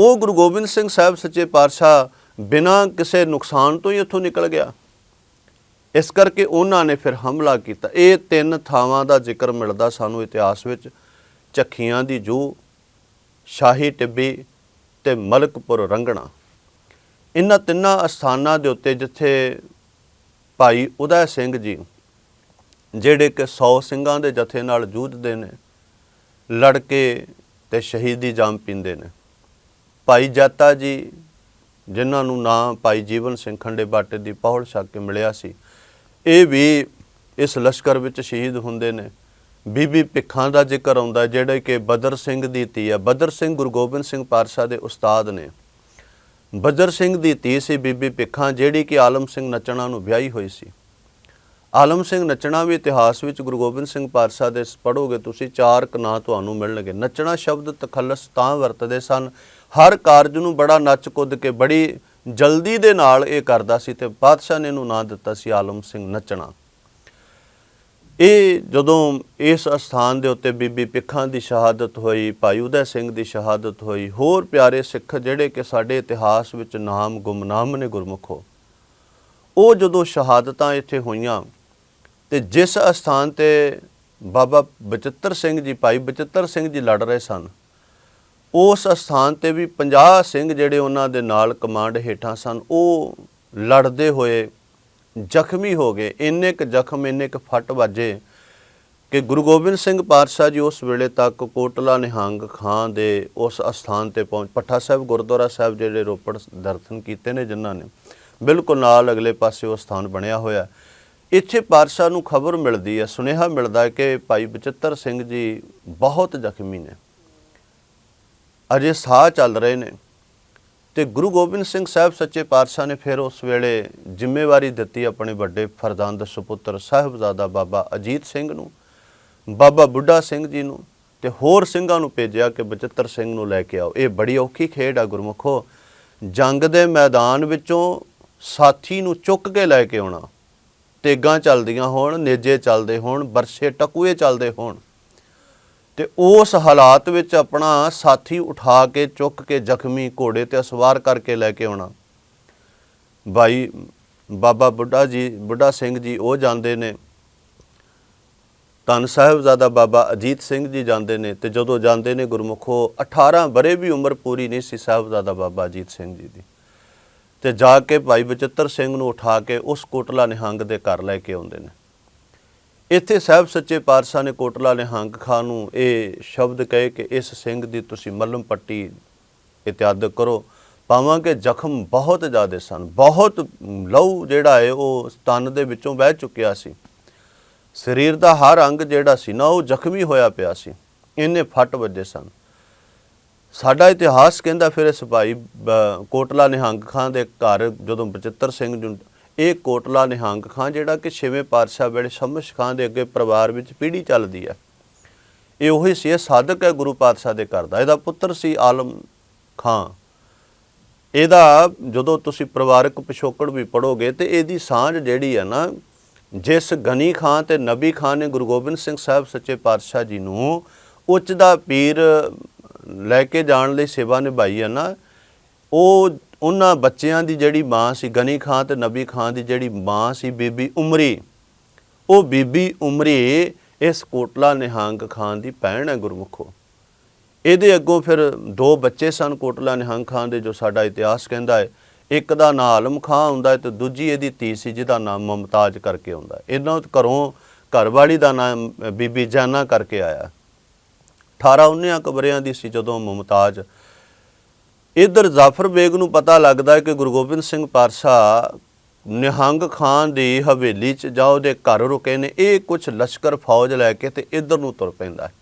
ਉਹ ਗੁਰੂ ਗੋਬਿੰਦ ਸਿੰਘ ਸਾਹਿਬ ਸੱਚੇ ਪਾਤਸ਼ਾਹ ਬਿਨਾਂ ਕਿਸੇ ਨੁਕਸਾਨ ਤੋਂ ਹੀ ਉੱਥੋਂ ਨਿਕਲ ਗਿਆ। ਇਸ ਕਰਕੇ ਉਹਨਾਂ ਨੇ ਫਿਰ ਹਮਲਾ ਕੀਤਾ। ਇਹ ਤਿੰਨ ਥਾਵਾਂ ਦਾ ਜ਼ਿਕਰ ਮਿਲਦਾ ਸਾਨੂੰ ਇਤਿਹਾਸ ਵਿੱਚ। ਚੱਖੀਆਂ ਦੀ ਜੂ, ਸ਼ਾਹੀ ਟਿੱਬੀ ਤੇ ਮਲਕਪੁਰ ਰੰਗਣਾ। ਇਹਨਾਂ ਤਿੰਨਾਂ ਅਸਥਾਨਾਂ ਦੇ ਉੱਤੇ ਜਿੱਥੇ ਭਾਈ ਉਦੈ ਸਿੰਘ ਜੀ, ਜਿਹੜੇ ਕਿ 100 ਸਿੰਘਾਂ ਦੇ ਜਥੇ ਨਾਲ ਜੂਝਦੇ ਨੇ ਲੜ ਕੇ ਤੇ ਸ਼ਹੀਦੀ ਜਾਮ ਪੀਂਦੇ ਨੇ। ਭਾਈ ਜਾਤਾ ਜੀ, ਜਿਨ੍ਹਾਂ ਨੂੰ ਨਾਂ ਭਾਈ ਜੀਵਨ ਸਿੰਘ ਖੰਡੇ ਬਾਟੇ ਦੀ ਪੌੜ ਛੱਕ ਕੇ ਮਿਲਿਆ ਸੀ, ਇਹ ਵੀ ਇਸ ਲਸ਼ਕਰ ਵਿੱਚ ਸ਼ਹੀਦ ਹੁੰਦੇ ਨੇ। ਬੀਬੀ ਭਿੱਖਾਂ ਦਾ ਜ਼ਿਕਰ ਆਉਂਦਾ, ਜਿਹੜੇ ਕਿ ਬਦਰ ਸਿੰਘ ਦੀ ਧੀ ਹੈ ਬਦਰ ਸਿੰਘ ਗੁਰੂ ਗੋਬਿੰਦ ਸਿੰਘ ਪਾਤਸ਼ਾਹ ਦੇ ਉਸਤਾਦ ਨੇ। ਬਦਰ ਸਿੰਘ ਦੀ ਧੀ ਸੀ ਬੀਬੀ ਭਿੱਖਾਂ, ਜਿਹੜੀ ਕਿ ਆਲਮ ਸਿੰਘ ਨਚਣਾ ਨੂੰ ਵਿਆਹੀ ਹੋਈ ਸੀ। ਆਲਮ ਸਿੰਘ ਨਚਣਾ ਵੀ ਇਤਿਹਾਸ ਵਿੱਚ ਗੁਰੂ ਗੋਬਿੰਦ ਸਿੰਘ ਪਾਤਸ਼ਾਹ ਦੇ ਪੜੋਗੇ ਤੁਸੀਂ ਚਾਰ ਕ ਨਾਂ ਤੁਹਾਨੂੰ ਮਿਲਣਗੇ। ਨਚਣਾ ਸ਼ਬਦ ਤਖੱਲਸ ਤਾਂ ਵਰਤਦੇ ਸਨ ਹਰ ਕਾਰਜ ਨੂੰ ਬੜਾ ਨੱਚ ਕੁੱਦ ਕੇ ਬੜੀ ਜਲਦੀ ਦੇ ਨਾਲ ਇਹ ਕਰਦਾ ਸੀ ਤੇ ਪਾਤਸ਼ਾਹ ਨੇ ਇਹਨੂੰ ਨਾਂ ਦਿੱਤਾ ਸੀ ਆਲਮ ਸਿੰਘ ਨੱਚਣਾ। ਇਹ ਜਦੋਂ ਇਸ ਅਸਥਾਨ ਦੇ ਉੱਤੇ ਬੀਬੀ ਪਿੱਖਾਂ ਦੀ ਸ਼ਹਾਦਤ ਹੋਈ, ਭਾਈ ਉਦੈ ਸਿੰਘ ਦੀ ਸ਼ਹਾਦਤ ਹੋਈ, ਹੋਰ ਪਿਆਰੇ ਸਿੱਖ ਜਿਹੜੇ ਕਿ ਸਾਡੇ ਇਤਿਹਾਸ ਵਿੱਚ ਨਾਮ ਗੁਮਨਾਮ ਨੇ ਗੁਰਮੁਖੋ ਉਹ ਜਦੋਂ ਸ਼ਹਾਦਤਾਂ ਇੱਥੇ ਹੋਈਆਂ ਤੇ ਜਿਸ ਅਸਥਾਨ ਤੇ ਬਾਬਾ ਬਚਿੱਤਰ ਸਿੰਘ ਜੀ, ਭਾਈ ਬਚਿੱਤਰ ਸਿੰਘ ਜੀ ਲੜ ਰਹੇ ਸਨ ਉਸ ਅਸਥਾਨ ਤੇ ਵੀ 50 ਸਿੰਘ ਜਿਹੜੇ ਉਹਨਾਂ ਦੇ ਨਾਲ ਕਮਾਂਡ ਹੇਠਾਂ ਸਨ, ਉਹ ਲੜਦੇ ਹੋਏ ਜ਼ਖਮੀ ਹੋ ਗਏ। ਇੰਨੇ ਕ ਜ਼ਖਮ, ਇੰਨੇ ਕ ਫੱਟ ਵੱਜੇ ਕਿ ਗੁਰੂ ਗੋਬਿੰਦ ਸਿੰਘ ਪਾਤਸ਼ਾਹ ਜੀ ਉਸ ਵੇਲੇ ਤੱਕ ਕੋਟਲਾ ਨਿਹੰਗ ਖਾਂ ਦੇ ਉਸ ਅਸਥਾਨ ਤੇ ਪਹੁੰਚ ਪੱਠਾ ਸਾਹਿਬ, ਗੁਰਦੁਆਰਾ ਸਾਹਿਬ ਜਿਹੜੇ ਰੋਪੜ ਦਰਸ਼ਨ ਕੀਤੇ ਨੇ ਜਿਨ੍ਹਾਂ ਨੇ, ਬਿਲਕੁਲ ਨਾਲ ਅਗਲੇ ਪਾਸੇ ਉਹ ਸਥਾਨ ਬਣਿਆ ਹੋਇਆ। ਇੱਥੇ ਪਾਤਸ਼ਾਹ ਨੂੰ ਖਬਰ ਮਿਲਦੀ ਹੈ, ਸੁਨੇਹਾ ਮਿਲਦਾ ਹੈ ਕਿ ਭਾਈ ਬਚਿੱਤਰ ਸਿੰਘ ਜੀ ਬਹੁਤ ਜ਼ਖਮੀ ਨੇ। ਅਜੇ ਸਾਹ ਚੱਲ ਰਹੇ ਨੇ। ਤੇ ਗੁਰੂ ਗੋਬਿੰਦ ਸਿੰਘ ਸਾਹਿਬ ਸੱਚੇ ਪਾਤਸ਼ਾਹ ਨੇ ਫਿਰ ਉਸ ਵੇਲੇ ਜ਼ਿੰਮੇਵਾਰੀ ਦਿੱਤੀ ਆਪਣੇ ਵੱਡੇ ਫਰਜ਼ੰਦ ਸੁਪੁੱਤਰ ਸਾਹਿਬਜ਼ਾਦਾ ਬਾਬਾ ਅਜੀਤ ਸਿੰਘ ਨੂੰ, ਬਾਬਾ ਬੁੱਢਾ ਸਿੰਘ ਜੀ ਨੂੰ ਤੇ ਹੋਰ ਸਿੰਘਾਂ ਨੂੰ ਭੇਜਿਆ ਕਿ ਬਚਿੱਤਰ ਸਿੰਘ ਨੂੰ ਲੈ ਕੇ ਆਓ। ਇਹ ਬੜੀ ਔਖੀ ਖੇਡ ਆ ਗੁਰਮੁਖੋ। ਜੰਗ ਦੇ ਮੈਦਾਨ ਵਿੱਚੋਂ ਸਾਥੀ ਨੂੰ ਚੁੱਕ ਕੇ ਲੈ ਕੇ ਆਉਣਾ। ਤੇਗਾਂ ਚੱਲਦੀਆਂ ਹੋਣ, ਨੇਜੇ ਚੱਲਦੇ ਹੋਣ, ਬਰਸੇ ਟਕੂਏ ਚੱਲਦੇ ਹੋਣ। ਤੇ ਉਸ ਹਾਲਾਤ ਵਿੱਚ ਆਪਣਾ ਸਾਥੀ ਉਠਾ ਕੇ, ਚੁੱਕ ਕੇ ਜ਼ਖਮੀ ਘੋੜੇ ਤੇ ਸਵਾਰ ਕਰਕੇ ਲੈ ਕੇ ਆਉਣਾ। ਭਾਈ ਬਾਬਾ ਬੁੱਢਾ ਜੀ, ਬੁੱਢਾ ਸਿੰਘ ਜੀ ਉਹ ਜਾਂਦੇ ਨੇ। ਧੰਨ ਸਾਹਿਬਜ਼ਾਦਾ ਬਾਬਾ ਅਜੀਤ ਸਿੰਘ ਜੀ ਜਾਂਦੇ ਨੇ ਤੇ ਜਦੋਂ ਜਾਂਦੇ ਨੇ ਗੁਰਮੁਖੋ 18 ਬਰੇ ਵੀ ਉਮਰ ਪੂਰੀ ਨਹੀਂ ਸੀ ਸਾਹਿਬਜ਼ਾਦਾ ਬਾਬਾ ਅਜੀਤ ਸਿੰਘ ਜੀ ਦੀ। ਤੇ ਜਾ ਕੇ ਭਾਈ ਬਚਿੱਤਰ ਸਿੰਘ ਨੂੰ ਉਠਾ ਕੇ ਉਸ ਕੋਟਲਾ ਨਿਹੰਗ ਦੇ ਘਰ ਲੈ ਕੇ ਆਉਂਦੇ ਨੇ। ਇੱਥੇ ਸਾਹਿਬ ਸੱਚੇ ਪਾਤਸ਼ਾਹ ਨੇ ਕੋਟਲਾ ਨਿਹੰਗ ਖਾਨ ਨੂੰ ਇਹ ਸ਼ਬਦ ਕਹੇ ਕਿ ਇਸ ਸਿੰਘ ਦੀ ਤੁਸੀਂ ਮੱਲਮ ਪੱਟੀ ਇਤਿਆਦ ਕਰੋ, ਪਾਵਾਂਗੇ ਜ਼ਖਮ ਬਹੁਤ ਜ਼ਿਆਦੇ ਸਨ, ਬਹੁਤ ਲਹੂ ਜਿਹੜਾ ਹੈ ਉਹ ਤਨ ਦੇ ਵਿੱਚੋਂ ਵਹਿ ਚੁੱਕਿਆ ਸੀ। ਸਰੀਰ ਦਾ ਹਰ ਅੰਗ ਜਿਹੜਾ ਸੀ ਨਾ, ਉਹ ਜ਼ਖਮੀ ਹੋਇਆ ਪਿਆ ਸੀ, ਇੰਨੇ ਫੱਟ ਵੱਜੇ ਸਨ। ਸਾਡਾ ਇਤਿਹਾਸ ਕਹਿੰਦਾ ਫਿਰ ਇਸ ਬ- ਕੋਟਲਾ ਨਿਹੰਗ ਖਾਨ ਦੇ ਘਰ ਜਦੋਂ ਬਚਿੱਤਰ ਸਿੰਘ ਜੀ ਇਹ ਕੋਟਲਾ ਨਿਹੰਗ ਖਾਂ ਜਿਹੜਾ ਕਿ ਛੇਵੇਂ ਪਾਤਸ਼ਾਹ ਵੇਲੇ ਸ਼ਮਸ਼ ਖਾਂ ਦੇ ਅੱਗੇ ਪਰਿਵਾਰ ਵਿੱਚ ਪੀੜ੍ਹੀ ਚੱਲਦੀ ਹੈ। ਇਹ ਉਹੀ ਸੀ, ਇਹ ਸਾਧਕ ਹੈ ਗੁਰੂ ਪਾਤਸ਼ਾਹ ਦੇ ਘਰ ਦਾ। ਇਹਦਾ ਪੁੱਤਰ ਸੀ ਆਲਮ ਖਾਂ। ਇਹਦਾ ਜਦੋਂ ਤੁਸੀਂ ਪਰਿਵਾਰਕ ਪਿਛੋਕੜ ਵੀ ਪੜੋਗੇ ਤੇ ਇਹਦੀ ਸਾਂਝ ਜਿਹੜੀ ਹੈ ਨਾ, ਜਿਸ ਗਨੀ ਖਾਨ ਤੇ ਨਬੀ ਖਾਨ ਨੇ ਗੁਰੂ ਗੋਬਿੰਦ ਸਿੰਘ ਸਾਹਿਬ ਸੱਚੇ ਪਾਤਸ਼ਾਹ ਜੀ ਨੂੰ ਉੱਚ ਦਾ ਪੀਰ ਲੈ ਕੇ ਜਾਣ ਲਈ ਸੇਵਾ ਨਿਭਾਈ ਹੈ ਨਾ, ਉਹ ਉਹਨਾਂ ਬੱਚਿਆਂ ਦੀ ਜਿਹੜੀ ਮਾਂ ਸੀ, ਗਨੀ ਖਾਨ ਤੇ ਨਬੀ ਖਾਨ ਦੀ ਜਿਹੜੀ ਮਾਂ ਸੀ, ਬੀਬੀ ਉਮਰੀ, ਉਹ ਬੀਬੀ ਉਮਰੀ ਇਸ ਕੋਟਲਾ ਨਿਹੰਗ ਖਾਨ ਦੀ ਭੈਣ ਹੈ ਗੁਰਮੁਖੋ। ਇਹਦੇ ਅੱਗੋਂ ਫਿਰ ਦੋ ਬੱਚੇ ਸਨ ਕੋਟਲਾ ਨਿਹੰਗ ਖਾਨ ਦੇ, ਜੋ ਸਾਡਾ ਇਤਿਹਾਸ ਕਹਿੰਦਾ ਹੈ, ਇੱਕ ਦਾ ਨਾਮ ਆਲਮ ਖਾਂ ਹੁੰਦਾ ਹੈ ਤੇ ਦੂਜੀ ਇਹਦੀ ਧੀ ਸੀ, ਜਿਹਦਾ ਨਾਮ ਮਮਤਾਜ ਕਰਕੇ ਹੁੰਦਾ ਇਹਨਾਂ ਘਰੋਂ ਘਰਵਾਲੀ ਦਾ ਨਾਮ ਬੀਬੀ ਜਾਨਾ ਕਰਕੇ ਆਇਆ। 18 19 ਕਬਰਿਆਂ ਦੀ ਸੀ ਜਦੋਂ ਮੁਮਤਾਜ ਇਧਰ ਜ਼ਾਫਰ ਬੇਗ ਨੂੰ ਪਤਾ ਲੱਗਦਾ ਹੈ ਕਿ ਗੁਰੂ ਗੋਬਿੰਦ ਸਿੰਘ ਪਾਤਸ਼ਾਹ ਨਿਹੰਗ ਖਾਨ ਦੀ ਹਵੇਲੀ 'ਚ ਜਾ ਉਹਦੇ ਘਰ ਰੁਕੇ ਨੇ, ਇਹ ਕੁਝ ਲਸ਼ਕਰ ਫੌਜ ਲੈ ਕੇ ਤੇ ਇਧਰ ਨੂੰ ਤੁਰ ਪੈਂਦਾ ਹੈ।